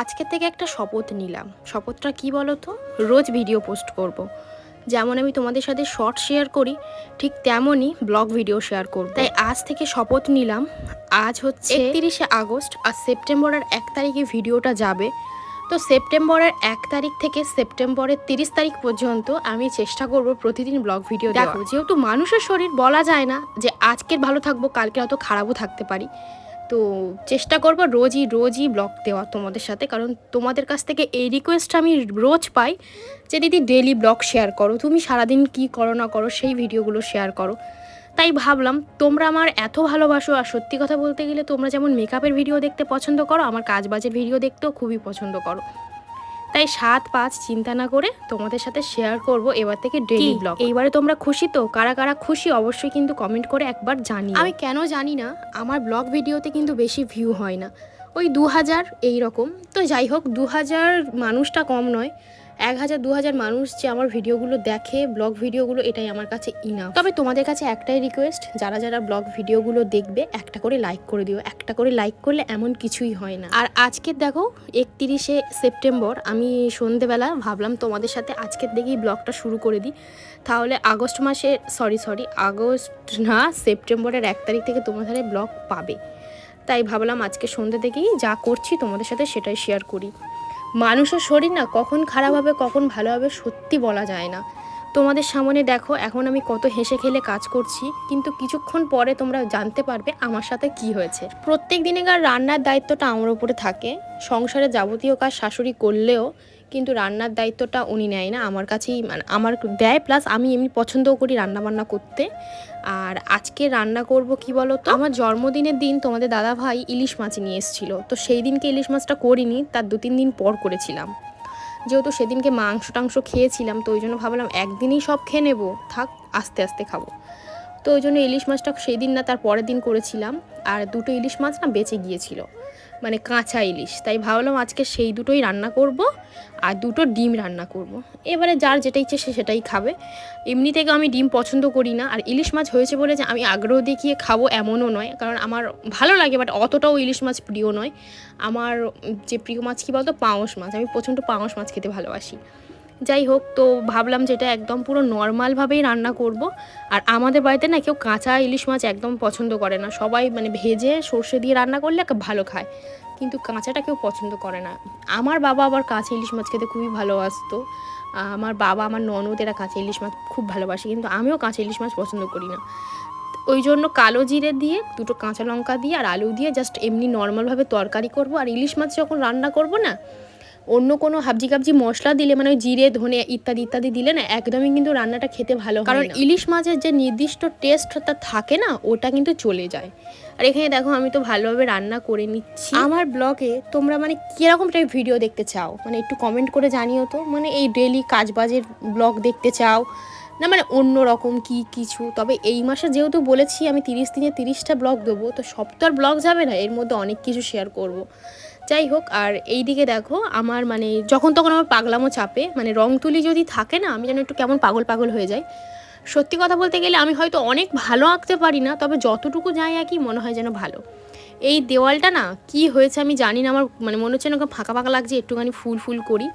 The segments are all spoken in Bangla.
আজকে থেকে একটা শপথ নিলাম। শপথটা কি বলো তো রোজ ভিডিও পোস্ট করব। যেমন আমি তোমাদের সাথে শর্ট শেয়ার করি ঠিক তেমনই ব্লগ ভিডিও শেয়ার করব। তাই আজ থেকে শপথ নিলাম। আজ হচ্ছে একত্রিশে আগস্ট আর সেপ্টেম্বরের এক তারিখে ভিডিওটা যাবে। তো সেপ্টেম্বরের এক তারিখ থেকে সেপ্টেম্বরের তিরিশ তারিখ পর্যন্ত আমি চেষ্টা করব প্রতিদিন ব্লগ ভিডিও দেখো যেহেতু মানুষের শরীর বলা যায় না যে আজকের ভালো থাকব কালকে হয়তো খারাপও থাকতে পারি। তো চেষ্টা করব রোজই রোজই ব্লগ দেওয়া তোমাদের সাথে। কারণ তোমাদের কাছ থেকে এই রিকোয়েস্ট আমি রোজ পাই যে, দিদি ডেলি ব্লগ শেয়ার করো। তুমি সারাদিন কি করো না করো, সেই ভিডিওগুলো শেয়ার করো। তাই ভাবলাম, তোমরা আমার এত ভালোবাসো আর সত্যি কথা বলতে গেলে তোমরা যেমন মেকআপের ভিডিও দেখতে পছন্দ করো, আমার কাজ বাজের ভিডিও দেখতেও খুবই পছন্দ করো। তাই সাত পাঁচ চিন্তা না করে তোমাদের সাথে শেয়ার করব এবার থেকে ডেইলি ব্লগ এইবারে তোমরা খুশি তো? কারা কারা খুশি অবশ্যই কিন্তু কমেন্ট করে একবার জানি আমি কেন জানি না আমার ব্লগ ভিডিওতে কিন্তু বেশি ভিউ হয় না। ওই দু হাজার এইরকম। তো যাই হোক দু হাজার মানুষটা কম নয়। এক হাজার, দু হাজার মানুষ যে আমার ভিডিওগুলো দেখে ব্লগ ভিডিওগুলো, এটাই আমার কাছে ইনা তবে তোমাদের কাছে একটাই রিকোয়েস্ট যারা যারা ব্লগ ভিডিওগুলো দেখবে, একটা করে লাইক করে দিও। একটা করে লাইক করলে এমন কিছুই হয় না। আর আজকের দেখো, একত্রিশে সেপ্টেম্বর, আমি সন্ধেবেলা ভাবলাম তোমাদের সাথে আজকের দিকেই ব্লগটা শুরু করে দিই। তাহলে আগস্ট মাসে সরি সরি আগস্ট না, সেপ্টেম্বরের এক তারিখ থেকে তোমাদের ব্লগ পাবে। তাই ভাবলাম আজকে সন্ধ্যে থেকেই যা করছি তোমাদের সাথে সেটাই শেয়ার করি। মানুষের শরীর না, কখন খারাপ হবে, কখন ভালো হবে সত্যি বলা যায় না। তোমাদের সামনে দেখো, এখন আমি কত হেসে খেলে কাজ করছি, কিন্তু কিছুক্ষণ পরে তোমরা জানতে পারবে আমার সাথে কি হয়েছে। প্রত্যেক দিনেকার রান্নার দায়িত্বটা আমার উপরে থাকে। সংসারে যাবতীয় কাজ শাশুড়ি করলেও কিন্তু রান্নার দায়িত্বটা উনি নেয় না। আমার কাছেই মানে আমার দেয় প্লাস আমি এমনি পছন্দও করি রান্না বান্না করতে। আর আজকে রান্না করব কি বলো তো আমার জন্মদিনের দিন তোমাদের দাদা ভাই ইলিশ মাছ নিয়ে এসেছিল। তো সেই দিনকে ইলিশ মাছটা করিনি, তার দু তিন দিন পর করেছিলাম। যেহেতু সেদিনকে মাংস টাংস খেয়েছিলাম, তো ওই জন্য ভাবলাম একদিনই সব খেয়ে নেব। থাক, আস্তে আস্তে খাব। তো ওই জন্য ইলিশ মাছটা সেই দিন না তার পরের দিন করেছিলাম। আর দুটো ইলিশ মাছ না বেঁচে গিয়েছিল। মানে কাঁচা ইলিশ। তাই ভাবলাম আজকে সেই দুটোই রান্না করব আর দুটো ডিম রান্না করব। এবারে যার যেটা ইচ্ছে সে সেটাই খাবে। এমনি থেকে আমি ডিম পছন্দ করি না। আর ইলিশ মাছ হয়েছে বলে যে আমি আগ্রহ দেখিয়ে খাব এমনও নয়। কারণ আমার ভালো লাগে, বাট অতটাও ইলিশ মাছ প্রিয় নয়। আমার যে প্রিয় মাছ কী বলতো? পাঙস মাছ। আমি প্রচণ্ড পাঙস মাছ খেতে ভালোবাসি। যাই হোক, তো ভাবলাম যেটা একদম পুরো নর্মালভাবেই রান্না করব। আর আমাদের বাড়িতে না কেউ কাঁচা ইলিশ মাছ একদম পছন্দ করে না। সবাই মানে ভেজে সর্ষে দিয়ে রান্না করলে ভালো খায়। কিন্তু কাঁচাটা কেউ পছন্দ করে না। আমার বাবা আবার কাঁচা ইলিশ মাছ খেতে খুবই ভালোবাসতো। আমার বাবা, আমার ননদ এরা কাঁচা ইলিশ মাছ খুব ভালোবাসে। কিন্তু আমিও কাঁচা ইলিশ মাছ পছন্দ করি না। ওই জন্য কালো জিরে দিয়ে, দুটো কাঁচা লঙ্কা দিয়ে আর আলু দিয়ে জাস্ট এমনি নর্মালভাবে তরকারি করব। আর ইলিশ মাছ যখন রান্না করব না অন্য কোনো হাবজি কাবজি মশলা দিলে মানে ওই জিরে ধনে ইত্যাদি ইত্যাদি দিলে না একদমই কিন্তু রান্নাটা খেতে ভালো কারণ ইলিশ মাছের যে নির্দিষ্ট টেস্টটা থাকে না ওটা কিন্তু চলে যায়। আর এখানে দেখো আমি তো ভালোভাবে রান্না করে নিচ্ছি। আমার ব্লগে তোমরা মানে কীরকম টাইপ ভিডিও দেখতে চাও? মানে একটু কমেন্ট করে জানিও তো। মানে এই ডেলি কাজবাজের ব্লগ দেখতে চাও? না মানে অন্য রকম কি কিছু? তবে এই মাসে যেহেতু বলেছি আমি তিরিশ দিনে তিরিশটা ব্লগ দেবো তো সব তো আর ব্লগ যাবে না? এর মধ্যে অনেক কিছু শেয়ার করব। যাই হোক, আর এই দিকে দেখো আমার মানে যখন তখন আমার পাগলামো চাপে মানে রং তুলি যদি থাকে না, আমি যেন একটু কেমন পাগল পাগল হয়ে যাই। সত্যি কথা বলতে গেলে আমি হয়তো অনেক ভালো আঁকতে পারি না, তবে যতটুকু যাই আঁকি মনে হয় যেন ভালো। এই দেওয়ালটা না কি হয়েছে আমি জানি না, আমার মানে মনে হচ্ছে না ফাঁকা ফাঁকা লাগছে, একটুখানি ফুল ফুল করি।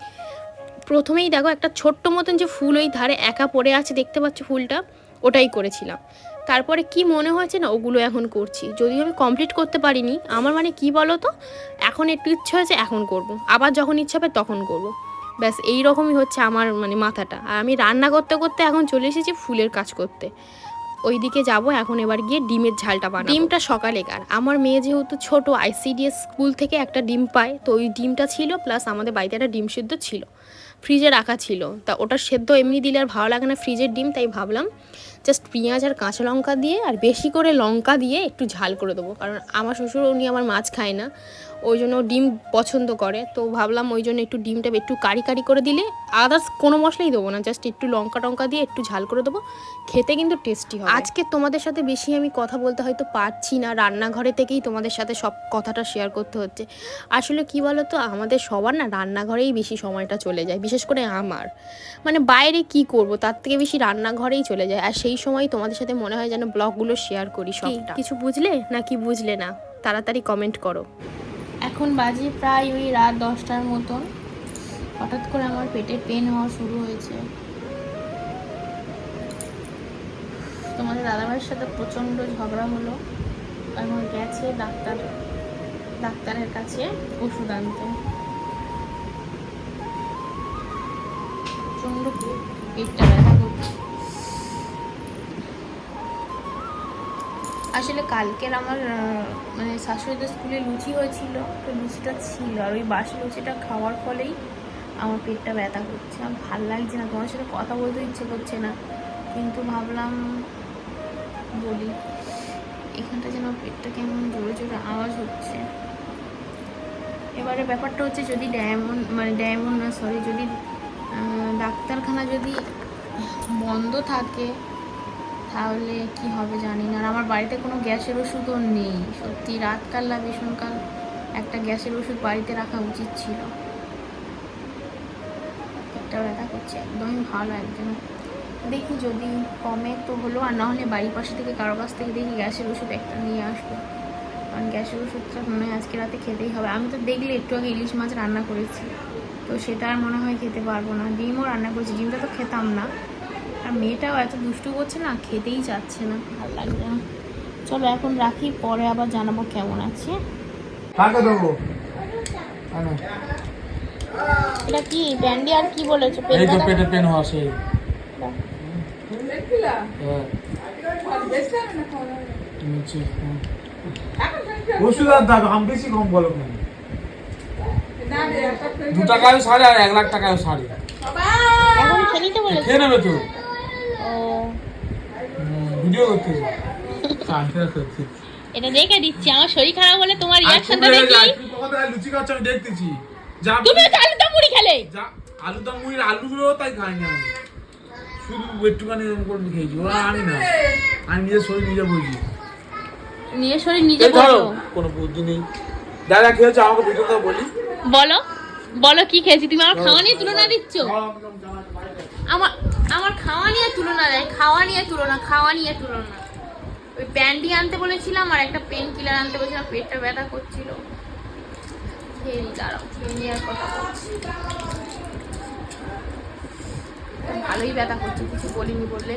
প্রথমেই দেখো একটা ছোট্ট মতন যে ফুল ওই ধারে একা পড়ে আছে, দেখতে পাচ্ছ ফুলটা? ওটাই করেছিলাম। তারপরে কি মনে হয়েছে না, ওগুলো এখন করছি। যদিও আমি কমপ্লিট করতে পারিনি, আমার মানে কি বলো তো এখন একটু ইচ্ছা হয়েছে, এখন করব। আবার যখন ইচ্ছা হবে তখন করব। ব্যাস এই রকমই হচ্ছে আমার মানে মাথাটা। আর আমি রান্না করতে করতে এখন চলে এসেছি ফুলের কাজ করতে। ওই দিকে যাব, এখন এবার গিয়ে ডিমের ঝালটা বানাবো। ডিমটা সকালে কার। আমার মেয়ে যেহেতু ছোট আইসিডিএস স্কুল থেকে একটা ডিম পায়, তো ওই ডিমটা ছিল প্লাস আমাদের বাড়িতে একটা ডিম সিদ্ধ ছিল। ফ্রিজে রাখা ছিল। তা ওটা সেদ্ধ এমনি দিলে আর ভালো লাগে না ফ্রিজের ডিম, তাই ভাবলাম জাস্ট পেঁয়াজ আর কাঁচা লঙ্কা দিয়ে আর বেশি করে লঙ্কা দিয়ে একটু ঝাল করে দেবো। কারণ আমার শ্বশুর, উনি আমার মাছ খায় না। ওই জন্য ডিম পছন্দ করে। তো ভাবলাম ওই জন্য একটু ডিমটা একটু কারি কারি করে দিলে আদার্স কোনো মশলাই দেবো না জাস্ট একটু লঙ্কা টঙ্কা দিয়ে একটু ঝাল করে দেবো খেতে কিন্তু টেস্টি হয়। আজকে তোমাদের সাথে বেশি আমি কথা বলতে হয়তো পারছি না রান্নাঘরে থেকেই তোমাদের সাথে সব কথাটা শেয়ার করতে হচ্ছে। আসলে কি বলো তো আমাদের সবার না রান্নাঘরেই বেশি সময়টা চলে যায় বিশেষ করে আমার। মানে বাইরে কি করব তার থেকে বেশি রান্নাঘরেই চলে যায়। আর সেই সময় তোমাদের সাথে মনে হয় যেন ব্লগগুলো শেয়ার করি সবটা। কিছু বুঝলে না কি বুঝলে না? তাড়াতাড়ি কমেন্ট করো। এখন বাজে প্রায় ওই রাত দশটার মতন। হঠাৎ করে আমার পেটে পেন হওয়া শুরু হয়েছে। তোমাদের দাদাভাইয়ের সাথে প্রচণ্ড ঝগড়া হলো। এখন গেছে ডাক্তার, ডাক্তারের কাছে ওষুধ আনতে। প্রচণ্ড পেটটা ব্যথা করছে। আসলে কালকের আমার মানে শাশুড়িদের স্কুলে লুচি হয়েছিল, তো লুচিটা ছিল আর ওই বাসি লুচিটা খাওয়ার ফলেই আমার পেটটা ব্যথা করছে। আমার ভালো লাগছে না, তোমার সাথে কথা বলতে ইচ্ছে করছে না, কিন্তু ভাবলাম বলি, এখানটা যেন পেটটা কেমন জোরে জোরে আওয়াজ হচ্ছে। এবারে ব্যাপারটা হচ্ছে যদি ডায়মন্ড মানে ডায়মন্ড না সরি যদি ডাক্তারখানা যদি বন্ধ থাকে তাহলে কি হবে জানি না। আর আমার বাড়িতে কোনো গ্যাসের ওষুধও নেই। সত্যি রাতকাল না ভীষণকাল একটা গ্যাসের ওষুধ বাড়িতে রাখা উচিত ছিল। পেটটা ব্যথা করছে একদমই ভালো একদম দেখি যদি কমে তো হলো, আর না হলে বাড়ির পাশে থেকে কারও কাছ থেকে দেখি গ্যাসের ওষুধ একটা নিয়ে আসব কারণ গ্যাসের ওষুধটা মনে হয় আজকে রাতে খেতেই হবে। আমি তো দেখলে একটু আগে ইলিশ মাছ রান্না করেছি। তো সেটা আর মনে হয় খেতে পারব না। ডিমও রান্না করেছি। ডিমটা তো খেতাম না। আর মেয়েটাও এত দুষ্টু করছে না খেতেই যাচ্ছে না ভালো লাগছে না। চলো এখন রাখি পরে আবার জানাব কেমন আছে। আনো। এটা কি ব্যান্ডি আর কি বলেছ? এই তো পেটে পেন হওয়া সেই দাও। হ্যাঁ। নিচে, হুম। ওষুধ আর দাম আম বেশি কম বলো কেন? দু টাকায় সাড়ে আর এক লাখ টাকায় সাড়ে এখন খেয়ে নেবে তো? ও ভিডিও করছি এটা দেখে দিচ্ছি আমার শরীর খারাপ হলে তোমার রিয়াকশনটা দেখি। লুচি খাচ্ছ আমি দেখতেছি। যা তুমি তো আলু দম মুড়ি খেলে। যা আলু দম মুড়ির আলুগুলো তাই খাই না শুধু একটুখানি এরকম করে খেয়েছি ওরা আনি না। আমি নিজের শরীর নিজে বুঝি নিজের শরীর নিজে বোঝো কোনো বুদ্ধি নেই। যা খেয়েছো আমাকে ভিডিওটা বলি। বলো বলো কি খেয়েছি? তুমি আমার খাওয়া নিয়ে তুলনা দিচ্ছ? আমার আমার খাওয়া নিয়ে তুলনা দেয় খাওয়া নিয়ে তুলনা, খাওয়া নিয়ে তুলনা। ওই প্যান্ডি আনতে বলেছিলাম আর একটা পেন কিলার আনতে বলেছিলাম, পেটটা ব্যথা করছিল। কথা বলছি। ভালোই ব্যথা করছে, কিছু বলিনি বললে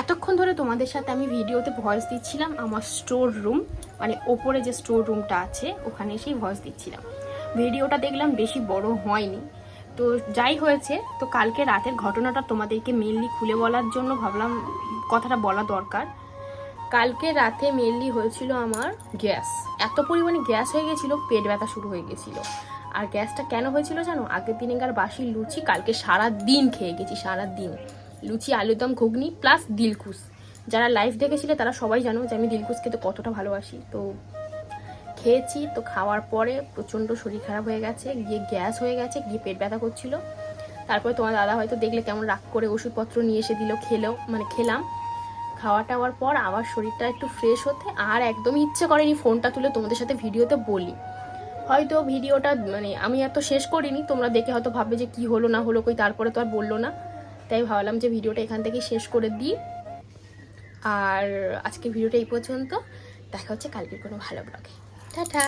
এতক্ষণ ধরে তোমাদের সাথে আমি ভিডিওতে ভয়েস দিচ্ছিলাম আমার স্টোর রুম মানে ওপরে যে স্টোর রুমটা আছে, ওখানে এসেই ভয়েস দিচ্ছিলাম। ভিডিওটা দেখলাম বেশি বড় হয়নি। তো যাই হয়েছে, তো কালকে রাতের ঘটনাটা তোমাদেরকে মেনলি খুলে বলার জন্য ভাবলাম কথাটা বলা দরকার। কালকে রাতে মেনলি হয়েছিল আমার গ্যাস। এত পরিমাণে গ্যাস হয়ে গেছিল, পেট ব্যথা শুরু হয়ে গেছিল। আর গ্যাসটা কেন হয়েছিল জানো? আগের দিনে দিনেকার বাসি লুচি, কালকে সারা দিন খেয়ে গেছি সারা দিন লুচি, আলুদম, ঘুগনি প্লাস দিলকুশ যারা লাইভ দেখেছিলে তারা সবাই জানো যে আমি দিলকুশ খেতে কতটা ভালোবাসি। তো খেয়েছি, তো খাওয়ার পরে প্রচণ্ড শরীর খারাপ হয়ে গেছে, গিয়ে গ্যাস হয়ে গেছে, গিয়ে পেট ব্যথা করছিল। তারপরে তোমার দাদা হয়তো দেখলে কেমন রাগ করে ওষুধপত্র নিয়ে এসে দিল খেলেও মানে খেলাম। খাওয়া টাওয়ার পর আবার শরীরটা একটু ফ্রেশ হতে আর একদমই ইচ্ছে করেনি ফোনটা তুলে তোমাদের সাথে ভিডিওতে বলি। হয়তো ভিডিওটা মানে আমি এত শেষ করিনি, তোমরা দেখে হয়তো ভাববে যে কি হলো না হলো কই, তারপরে তো আর বলল না। তাই ভাবলাম যে ভিডিওটা এখান থেকেই শেষ করে দিই। আর আজকে ভিডিওটা এই পর্যন্ত। দেখা হচ্ছে কালকের কোনো ভালো ব্লগে টাটা